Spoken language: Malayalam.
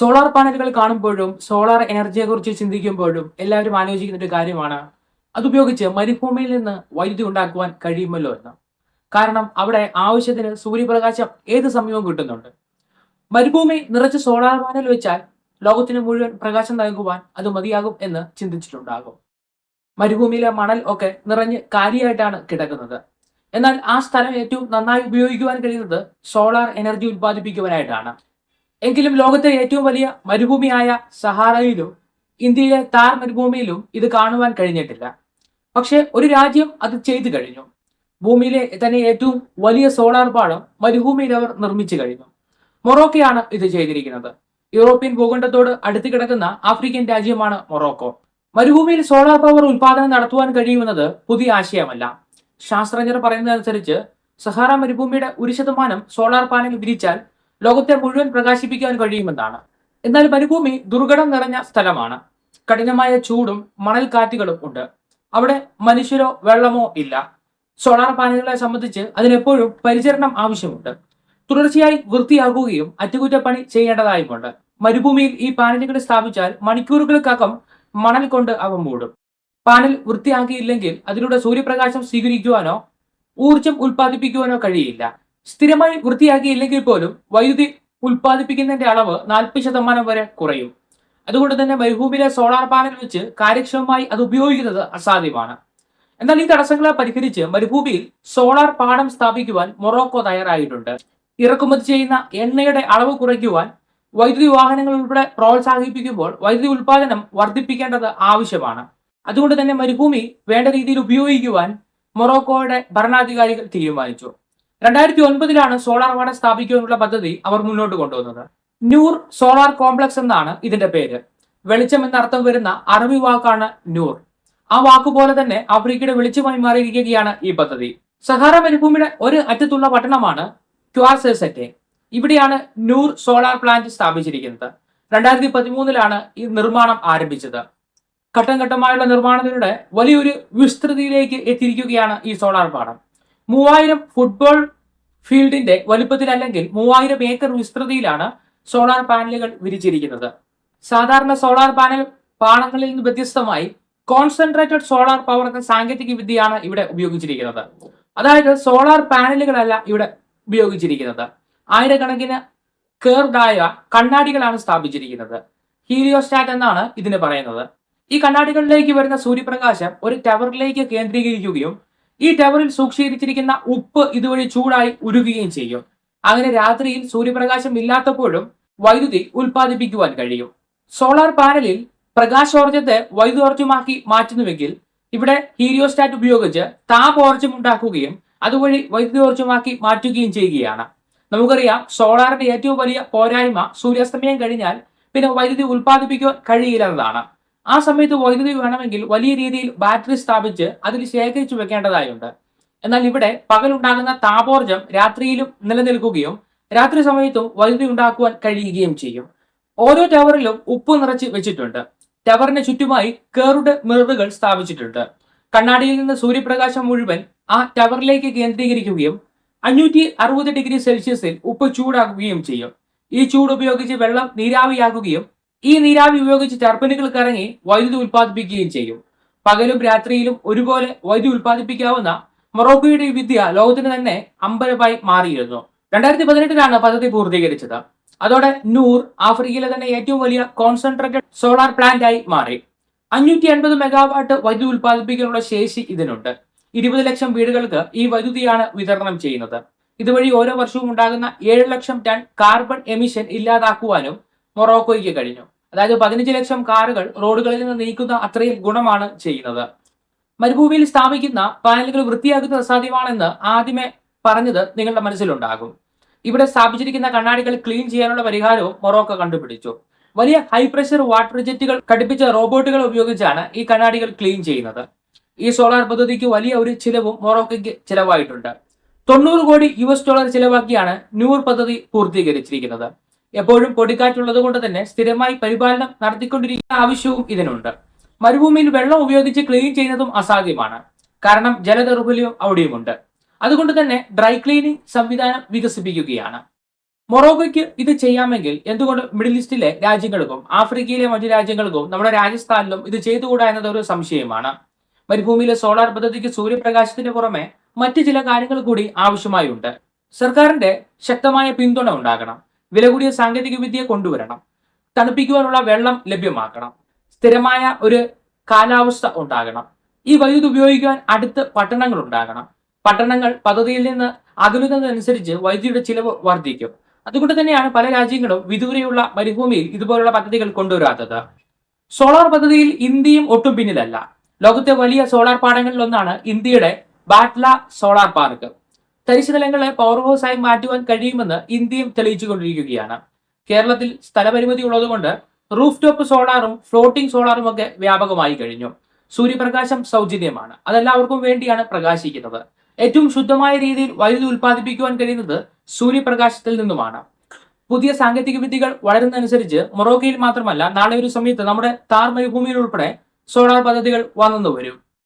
സോളാർ പാനലുകൾ കാണുമ്പോഴും സോളാർ എനർജിയെ കുറിച്ച് ചിന്തിക്കുമ്പോഴും എല്ലാവരും ആലോചിക്കുന്ന ഒരു കാര്യമാണ്. അതുപയോഗിച്ച് മരുഭൂമിയിൽ നിന്ന് വൈദ്യുതി ഉണ്ടാക്കുവാൻ കഴിയുമല്ലോ എന്ന്. കാരണം അവിടെ ആവശ്യത്തിന് സൂര്യപ്രകാശം ഏത് സമയവും കിട്ടുന്നുണ്ട്. മരുഭൂമി നിറച്ച് സോളാർ പാനൽ വെച്ചാൽ ലോകത്തിന് മുഴുവൻ പ്രകാശം നൽകുവാൻ അത് മതിയാകും എന്ന് ചിന്തിച്ചിട്ടുണ്ടാകും. മരുഭൂമിയിലെ മണൽ ഒക്കെ നിറഞ്ഞ് കാലിയായിട്ടാണ് കിടക്കുന്നത്. എന്നാൽ ആ സ്ഥലം ഏറ്റവും നന്നായി ഉപയോഗിക്കുവാൻ കഴിയുന്നത് സോളാർ എനർജി ഉത്പാദിപ്പിക്കുവാനായിട്ടാണ് എങ്കിലും ലോകത്തെ ഏറ്റവും വലിയ മരുഭൂമിയായ സഹാറയിലും ഇന്ത്യയിലെ താർ മരുഭൂമിയിലും ഇത് കാണുവാൻ കഴിഞ്ഞിട്ടില്ല. പക്ഷെ ഒരു രാജ്യം അത് ചെയ്തു കഴിഞ്ഞു. ഭൂമിയിലെ തന്നെ ഏറ്റവും വലിയ സോളാർ പാടം മരുഭൂമിയിൽ അവർ നിർമ്മിച്ചു കഴിഞ്ഞു. മൊറോക്കയാണ് ഇത് ചെയ്തിരിക്കുന്നത്. യൂറോപ്യൻ ഭൂഖണ്ഡത്തോട് അടുത്ത് കിടക്കുന്ന ആഫ്രിക്കൻ രാജ്യമാണ് മൊറോക്കോ. മരുഭൂമിയിൽ സോളാർ പവർ ഉൽപാദനം നടത്തുവാൻ കഴിയുമെന്നത് പുതിയ ആശയമല്ല. ശാസ്ത്രജ്ഞർ പറയുന്നതനുസരിച്ച് സഹാറ മരുഭൂമിയുടെ ഒരു ശതമാനം സോളാർ പാനൽ വിരിച്ചാൽ ലോകത്തെ മുഴുവൻ പ്രകാശിപ്പിക്കാൻ കഴിയുമെന്നാണ്. എന്നാൽ മരുഭൂമി ദുർഘടം നിറഞ്ഞ സ്ഥലമാണ്. കഠിനമായ ചൂടും മണൽക്കാറ്റുകളും ഉണ്ട്. അവിടെ മനുഷ്യരോ വെള്ളമോ ഇല്ല. സോളാർ പാനലുകളെ സംബന്ധിച്ച് അതിനെപ്പോഴും പരിചരണം ആവശ്യമുണ്ട്. തുടർച്ചയായി വൃത്തിയാക്കുകയും അറ്റകുറ്റപ്പണി ചെയ്യേണ്ടതായുമുണ്ട്. മരുഭൂമിയിൽ ഈ പാനലുകൾ സ്ഥാപിച്ചാൽ മണിക്കൂറുകൾക്കകം മണൽ കൊണ്ട് അവ മൂടും. പാനൽ വൃത്തിയാക്കിയില്ലെങ്കിൽ അതിലൂടെ സൂര്യപ്രകാശം സ്വീകരിക്കുവാനോ ഊർജം ഉൽപ്പാദിപ്പിക്കുവാനോ കഴിയില്ല. സ്ഥിരമായി വൃത്തിയാക്കിയില്ലെങ്കിൽ പോലും വൈദ്യുതി ഉൽപ്പാദിപ്പിക്കുന്നതിന്റെ അളവ് നാൽപ്പത് ശതമാനം വരെ കുറയും. അതുകൊണ്ട് തന്നെ മരുഭൂമിയിലെ സോളാർ പാനൽ വെച്ച് കാര്യക്ഷമമായി അത് ഉപയോഗിക്കുന്നത് അസാധ്യമാണ്. എന്നാൽ ഈ തടസ്സങ്ങളെ പരിഹരിച്ച് മരുഭൂമിയിൽ സോളാർ പാടം സ്ഥാപിക്കുവാൻ മൊറോക്കോ തയ്യാറായിട്ടുണ്ട്. ഇറക്കുമതി ചെയ്യുന്ന എണ്ണയുടെ അളവ് കുറയ്ക്കുവാൻ വൈദ്യുതി വാഹനങ്ങൾ ഉൾപ്പെടെ പ്രോത്സാഹിപ്പിക്കുമ്പോൾ വൈദ്യുതി ഉൽപാദനം വർദ്ധിപ്പിക്കേണ്ടത് ആവശ്യമാണ്. അതുകൊണ്ട് തന്നെ മരുഭൂമി വേണ്ട രീതിയിൽ ഉപയോഗിക്കുവാൻ മൊറോക്കോയുടെ ഭരണാധികാരികൾ തീരുമാനിച്ചു. രണ്ടായിരത്തി ഒൻപതിലാണ് സോളാർ വാടക സ്ഥാപിക്കാനുള്ള പദ്ധതി അവർ മുന്നോട്ട് കൊണ്ടുവന്നത്. നൂർ സോളാർ കോംപ്ലക്സ് എന്നാണ് ഇതിന്റെ പേര്. വെളിച്ചം എന്നർത്ഥം വരുന്ന അറബി വാക്കാണ് നൂർ. ആ വാക്കുപോലെ തന്നെ ആഫ്രിക്കയുടെ വെളിച്ചമായി മാറിയിരിക്കുകയാണ് ഈ പദ്ധതി. സഹാറ മരുഭൂമിയുടെ ഒരു അറ്റത്തുള്ള പട്ടണമാണ് ക്വാർസെസെറ്റെ ഇവിടെയാണ് നൂർ സോളാർ പ്ലാന്റ് സ്ഥാപിച്ചിരിക്കുന്നത്. രണ്ടായിരത്തി പതിമൂന്നിലാണ് ഈ നിർമ്മാണം ആരംഭിച്ചത്. ഘട്ടം ഘട്ടമായുള്ള നിർമ്മാണത്തിലൂടെ വലിയൊരു വിസ്തൃതിയിലേക്ക് എത്തിയിരിക്കുകയാണ് ഈ സോളാർ പാടം. മൂവായിരം ഫുട്ബോൾ ഫീൽഡിന്റെ വലുപ്പത്തിൽ അല്ലെങ്കിൽ മൂവായിരം ഏക്കർ വിസ്തൃതിയിലാണ് സോളാർ പാനലുകൾ വിരിച്ചിരിക്കുന്നത്. സാധാരണ സോളാർ പാനൽ പാടങ്ങളിൽ നിന്ന് വ്യത്യസ്തമായി കോൺസെൻട്രേറ്റഡ് സോളാർ പവർ എന്ന സാങ്കേതിക വിദ്യയാണ് ഇവിടെ ഉപയോഗിച്ചിരിക്കുന്നത്. അതായത് സോളാർ പാനലുകളല്ല ഇവിടെ ഉപയോഗിച്ചിരിക്കുന്നത്. ആയിരക്കണക്കിന് കേർഡായ കണ്ണാടികളാണ് സ്ഥാപിച്ചിരിക്കുന്നത്. ഹീലിയോസ്റ്റാറ്റ് എന്നാണ് ഇതിന് പറയുന്നത്. ഈ കണ്ണാടികളിലേക്ക് വരുന്ന സൂര്യപ്രകാശം ഒരു ടവറിലേക്ക് കേന്ദ്രീകരിക്കുകയും ഈ ടവറിൽ സൂക്ഷിച്ചിരിക്കുന്ന ഉപ്പ് ഇതുവഴി ചൂടായി ഉരുകുകയും ചെയ്യും. അങ്ങനെ രാത്രിയിൽ സൂര്യപ്രകാശം ഇല്ലാത്തപ്പോഴും വൈദ്യുതി ഉൽപ്പാദിപ്പിക്കുവാൻ കഴിയും. സോളാർ പാനലിൽ പ്രകാശോർജത്തെ വൈദ്യുതോർജമാക്കി മാറ്റുന്നുവെങ്കിൽ ഇവിടെ ഹീരിയോസ്റ്റാറ്റ് ഉപയോഗിച്ച് താപോർജം ഉണ്ടാക്കുകയും അതുവഴി വൈദ്യുതോർജമാക്കി മാറ്റുകയും ചെയ്യുകയാണ്. നമുക്കറിയാം സോളാറിന്റെ ഏറ്റവും വലിയ പോരായ്മ സൂര്യാസ്തമയം കഴിഞ്ഞാൽ പിന്നെ വൈദ്യുതി ഉൽപ്പാദിപ്പിക്കുവാൻ കഴിയില്ല എന്നതാണ്. ആ സമയത്ത് വൈദ്യുതി വേണമെങ്കിൽ വലിയ രീതിയിൽ ബാറ്ററി സ്ഥാപിച്ച് അതിൽ ശേഖരിച്ചു വെക്കേണ്ടതായുണ്ട്. എന്നാൽ ഇവിടെ പകലുണ്ടാകുന്ന താപോർജം രാത്രിയിലും നിലനിൽക്കുകയും രാത്രി സമയത്തും വൈദ്യുതി ഉണ്ടാക്കുവാൻ കഴിയുകയും ചെയ്യും. ഓരോ ടവറിലും ഉപ്പ് നിറച്ച് വെച്ചിട്ടുണ്ട്. ടവറിന് ചുറ്റുമായി കേറുഡ് മിററുകൾ സ്ഥാപിച്ചിട്ടുണ്ട്. കണ്ണാടിയിൽ നിന്ന് സൂര്യപ്രകാശം മുഴുവൻ ആ ടവറിലേക്ക് കേന്ദ്രീകരിക്കുകയും അഞ്ഞൂറ്റി അറുപത് ഡിഗ്രി സെൽഷ്യസിൽ ഉപ്പ് ചൂടാക്കുകയും ചെയ്യും. ഈ ചൂട് ഉപയോഗിച്ച് വെള്ളം നീരാവിയാക്കുകയും ഈ നീരാവി ഉപയോഗിച്ച് ടർബൈനുകൾ കറങ്ങി വൈദ്യുതി ഉൽപ്പാദിപ്പിക്കുകയും ചെയ്യും. പകലും രാത്രിയിലും ഒരുപോലെ വൈദ്യുതി ഉൽപ്പാദിപ്പിക്കാവുന്ന മൊറോക്കോയുടെ വിദ്യ ലോകത്തിന് തന്നെ അമ്പലമായി മാറിയിരുന്നു. രണ്ടായിരത്തി പതിനെട്ടിലാണ് പദ്ധതി പൂർത്തീകരിച്ചത്. അതോടെ നൂർ ആഫ്രിക്കയിലെ തന്നെ ഏറ്റവും വലിയ കോൺസെൻട്രേറ്റഡ് സോളാർ പ്ലാന്റ് ആയി മാറി. അഞ്ഞൂറ്റി അൻപത് മെഗാവാട്ട് വൈദ്യുതി ഉൽപ്പാദിപ്പിക്കാനുള്ള ശേഷി ഇതിനുണ്ട്. ഇരുപത് ലക്ഷം വീടുകൾക്ക് ഈ വൈദ്യുതിയാണ് വിതരണം ചെയ്യുന്നത്. ഇതുവഴി ഓരോ വർഷവും ഉണ്ടാകുന്ന ഏഴ് ലക്ഷം ടൺ കാർബൺ എമിഷൻ ഇല്ലാതാക്കുവാനും മൊറോക്കോയ്ക്ക് കഴിഞ്ഞു. അതായത് പതിനഞ്ച് ലക്ഷം കാറുകൾ റോഡുകളിൽ നിന്ന് നീക്കുന്ന അത്രയും ഗുണമാണ് ചെയ്യുന്നത്. മരുഭൂമിയിൽ സ്ഥാപിക്കുന്ന പാനലുകൾ വൃത്തിയാക്കുന്നത് സാധ്യമാണെന്ന് ആദ്യമേ പറഞ്ഞത് നിങ്ങളുടെ മനസ്സിലുണ്ടാകും. ഇവിടെ സ്ഥാപിച്ചിരിക്കുന്ന കണ്ണാടികൾ ക്ലീൻ ചെയ്യാനുള്ള പരിഹാരവും മൊറോക്കോ കണ്ടുപിടിച്ചു. വലിയ ഹൈ പ്രഷർ വാട്ടർ ജെറ്റുകൾ ഘടിപ്പിച്ച റോബോട്ടുകൾ ഉപയോഗിച്ചാണ് ഈ കണ്ണാടികൾ ക്ലീൻ ചെയ്യുന്നത്. ഈ സോളാർ പദ്ധതിക്ക് വലിയ ഒരു ചിലവും മൊറോക്കോയ്ക്ക് ചിലവായിട്ടുണ്ട്. തൊണ്ണൂറ് കോടി യു എസ് ഡോളർ ചിലവാക്കിയാണ് നൂർ പദ്ധതി പൂർത്തീകരിച്ചിരിക്കുന്നത്. എപ്പോഴും പൊടിക്കാറ്റുള്ളത് കൊണ്ട് തന്നെ സ്ഥിരമായി പരിപാലനം നടത്തിക്കൊണ്ടിരിക്കുന്ന ആവശ്യവും ഇതിനുണ്ട്. മരുഭൂമിയിൽ വെള്ളം ഉപയോഗിച്ച് ക്ലീൻ ചെയ്യുന്നതും അസാധ്യമാണ്. കാരണം ജലദൗർബല്യം അവിടെയുമുണ്ട്. അതുകൊണ്ട് തന്നെ ഡ്രൈ ക്ലീനിങ് സംവിധാനം വികസിപ്പിക്കുകയാണ്. മൊറോക്കോയ്ക്ക് ഇത് ചെയ്യാമെങ്കിൽ എന്തുകൊണ്ട് മിഡിൽ ഈസ്റ്റിലെ രാജ്യങ്ങൾക്കും ആഫ്രിക്കയിലെ മറ്റു രാജ്യങ്ങൾക്കും നമ്മുടെ രാജസ്ഥാനിലും ഇത് ചെയ്തുകൂടാ എന്നത് ഒരു സംശയമാണ്. മരുഭൂമിയിലെ സോളാർ പദ്ധതിക്ക് സൂര്യപ്രകാശത്തിന് പുറമെ മറ്റു ചില കാര്യങ്ങൾ കൂടി ആവശ്യമായുണ്ട്. സർക്കാരിന്റെ ശക്തമായ പിന്തുണ ഉണ്ടാകണം. വില കൂടിയ സാങ്കേതിക വിദ്യ കൊണ്ടുവരണം. തണുപ്പിക്കുവാനുള്ള വെള്ളം ലഭ്യമാക്കണം. സ്ഥിരമായ ഒരു കാലാവസ്ഥ ഉണ്ടാകണം. ഈ വൈദ്യുതി ഉപയോഗിക്കുവാൻ അടുത്ത് പട്ടണങ്ങൾ ഉണ്ടാകണം. പട്ടണങ്ങൾ പദ്ധതിയിൽ നിന്ന് അകലുന്നതനുസരിച്ച് വൈദ്യുതിയുടെ ചിലവ് വർദ്ധിക്കും. അതുകൊണ്ട് തന്നെയാണ് പല രാജ്യങ്ങളും വിദൂരെയുള്ള മരുഭൂമിയിൽ ഇതുപോലുള്ള പദ്ധതികൾ കൊണ്ടുവരാത്തത്. സോളാർ പദ്ധതിയിൽ ഇന്ത്യയും ഒട്ടും പിന്നിലല്ല. ലോകത്തെ വലിയ സോളാർ പാടങ്ങളിൽ ഒന്നാണ് ഇന്ത്യയുടെ ബാറ്റ്ല സോളാർ പാർക്ക്. തരിശുനിലങ്ങളെ പവർ ഹൗസായി മാറ്റുവാൻ കഴിയുമെന്ന് ഇന്ത്യയും തെളിയിച്ചുകൊണ്ടിരിക്കുകയാണ്. കേരളത്തിൽ സ്ഥലപരിമിതി ഉള്ളതുകൊണ്ട് റൂഫ് ടോപ്പ് സോളാറും ഫ്ലോട്ടിംഗ് സോളാറും ഒക്കെ വ്യാപകമായി കഴിഞ്ഞു. സൂര്യപ്രകാശം സൗജന്യമാണ്. അതെല്ലാവർക്കും വേണ്ടിയാണ് പ്രകാശിക്കുന്നത്. ഏറ്റവും ശുദ്ധമായ രീതിയിൽ വൈദ്യുതി ഉൽപ്പാദിപ്പിക്കുവാൻ കഴിയുന്നത് സൂര്യപ്രകാശത്തിൽ നിന്നുമാണ്. പുതിയ സാങ്കേതിക വിദ്യകൾ വളരുന്നതനുസരിച്ച് മൊറോക്കയിൽ മാത്രമല്ല നാളെ ഒരു സമയത്ത് നമ്മുടെ താർ മരുഭൂമിയിൽ ഉൾപ്പെടെ സോളാർ പദ്ധതികൾ വന്നു വരും.